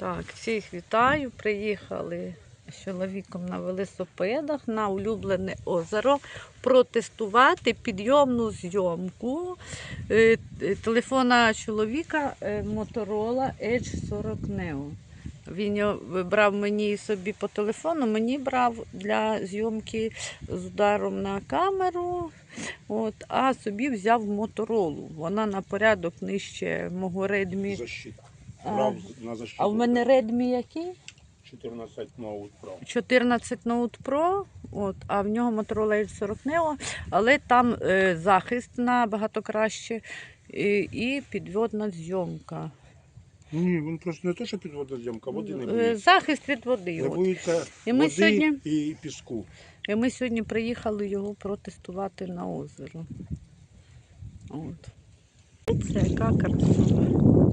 Так, всіх вітаю. Приїхали з чоловіком на велосипедах на улюблене озеро протестувати підйомну зйомку е, телефона чоловіка е, Motorola Edge 40 Neo. Він його брав мені собі по телефону, мені брав для зйомки з ударом на камеру. От, а собі взяв Моторолу. Вона на порядок нижче мого Redmi. Защита. А, Брав на защиту. А в мене Redmi який? 14 Note Pro. 14 Note Pro, от, а в нього Motorola Edge 40 Neo, але там е, захист набагато краще і, і підводна зйомка. Ні, він просто не те, що підводна зйомка, води не Е. Захист від води. Не От. боїться І ми води сьогодні- і піску. І ми сьогодні приїхали його протестувати на озеро. От. Це яка красива.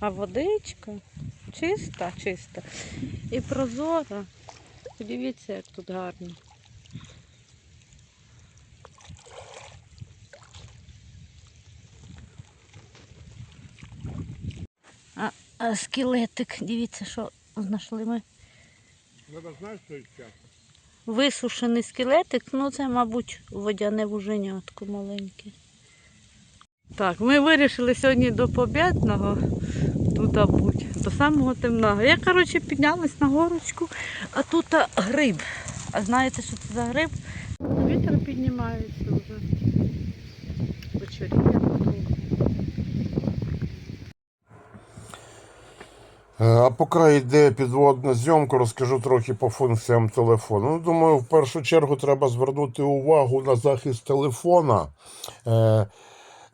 А водичка чиста, чиста. І прозора. Подивіться, як тут гарно. А, а скелетик, дивіться, що знайшли ми. Висушений скелетик, ну це, мабуть, водяне вуженятко маленьке. Так, ми вирішили сьогодні до Побєдного тут бути, до самого темного. Я, коротше, піднялась на горочку, а тут гриб. А знаєте, що це за гриб? Вітер піднімається вже. Потроху. Е, А поки йде підводна зйомка, розкажу трохи по функціям телефону. Ну, думаю, в першу чергу треба звернути увагу на захист телефона.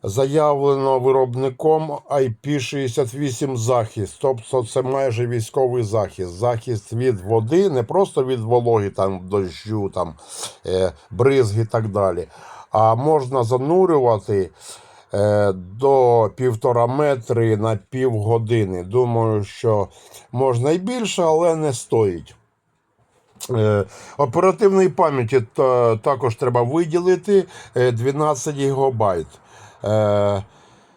Заявлено виробником IP68 захист, тобто це майже військовий захист. Захист від води, не просто від вологи, там, дощу, там, е, бризг і так далі. А можна занурювати е, до півтора метри на півгодини. Думаю, що можна і більше, але не стоїть. Е, Оперативної пам'яті також треба виділити е, 12 ГБ. Е,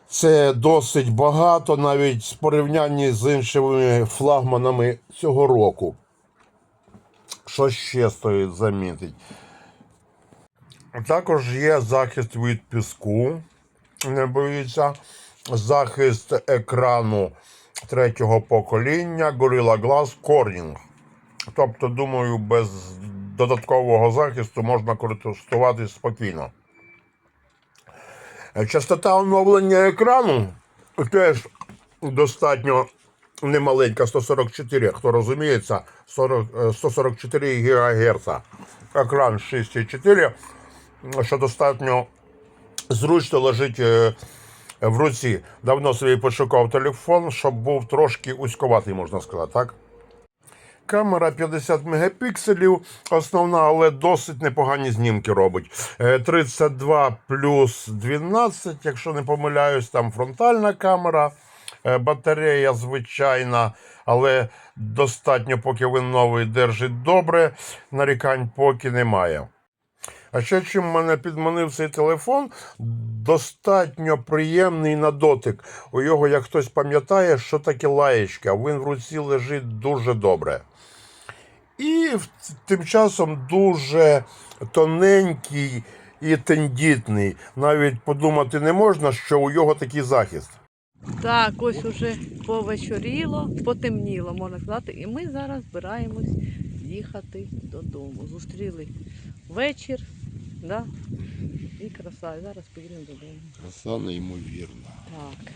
Це досить багато, навіть в порівнянні з іншими флагманами цього року. Що ще стоїть замітити? Також є захист від піску, не боїться, захист екрану третього покоління Gorilla Glass Corning. Тобто, думаю, без додаткового захисту можна користуватись спокійно. Частота оновлення екрану теж достатньо немаленька, 144, хто розуміється, 40, е, 144 ГГц. Екран 6,4, що достатньо зручно лежить е, в руці. Давно собі пошукав телефон, щоб був трошки узьковатий, можна сказати, так? Камера 50 мегапікселів, основна, але досить непогані знімки робить. Е, 32 плюс 12, якщо не помиляюсь, там фронтальна камера, е, батарея звичайна, але достатньо, поки він новий держить добре, нарікань поки немає. А ще чим мене підманив цей телефон, достатньо приємний на дотик. У його, як хтось пам'ятає, що таке лаєчка, він в руці лежить дуже добре. І тим часом дуже тоненький і тендітний. Навіть подумати не можна, що у його такий захист. Так, ось уже повечоріло, потемніло, можна сказати, і ми зараз збираємось їхати додому. Зустріли вечір, да? і краса. І зараз поїдемо додому. Краса неймовірна. Так.